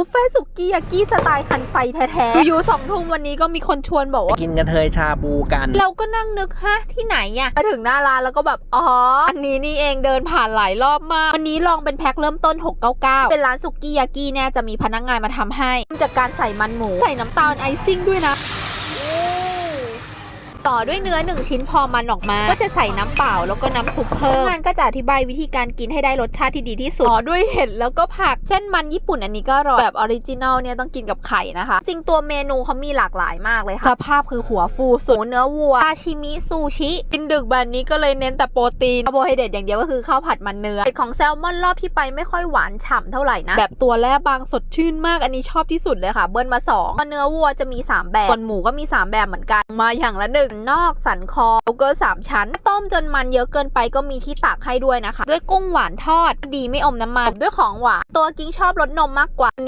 บุฟเฟ่ต์สุกี้ยากิสไตล์คันไฟแท้ๆ อยู่ๆสองทุ่มวันนี้ก็มีคนชวนบอกว่า กินกระเทยชาบูกัน เราก็นั่งนึกฮะที่ไหนอะมาถึงหน้าร้านแล้วก็แบบ อ๋อ อันนี้นี่เองเดินผ่านหลายรอบมาก วันนี้ลองเป็นแพ็คเริ่มต้น 699 เป็นร้านสุกี้ยากิเนี่ยจะมีพนักงานมาทำให้เริ่มจากการใส่มันหมู ใส่น้ำตาลไอซิ่งด้วยนะ ต่อด้วยเนื้อหนึ่งชิ้นพอมันออกมา ก็จะใส่น้ำเปล่าแล้วก็น้ำซุปเพิ่มงานก็จะอธิบายวิธีการกินให้ได้รสชาติที่ดีที่สุดอ๋อด้วยเห็ดแล้วก็ผักเส้นมันญี่ปุ่นอันนี้ก็อร่อยแบบออริจินัลเนี่ยต้องกินกับไข่นะคะ จริงตัวเมนูเขามีหลากหลายมากเลยค่ะสภาพคือหัวฟูสุดเนื้อวัวซาชิมิซูชิกินดึกแบบนี้ก็เลยเน้นแต่โปรตีนคาร์โบไฮเดรตอย่างเดียวก็คือข้าวผัดมันเนื้อเห็ดของแซลมอนรอบที่ไปไม่ค่อยหวานฉ่ำเท่าไหร่นะแบบตัวแรกบางสดชื่นมากอันนี้ชอบที่สุดเลยค่ะ เบิ้ลมาสองเนื้อวัวจะมี 3 แบบส่วนหมูก็มี 3 แบบเหมือนกันมาอย่างละหนึ่งนอกสันคอเบอร์เกอร์สามชั้น ต้มจนมันเยอะเกินไปก็มีที่ตักให้ด้วยนะคะ ด้วยกุ้งหวานทอด ดีไม่อมน้ำมัน ด้วยของหวาน ตัวกิ้งชอบรสนมมากกว่าอันนี้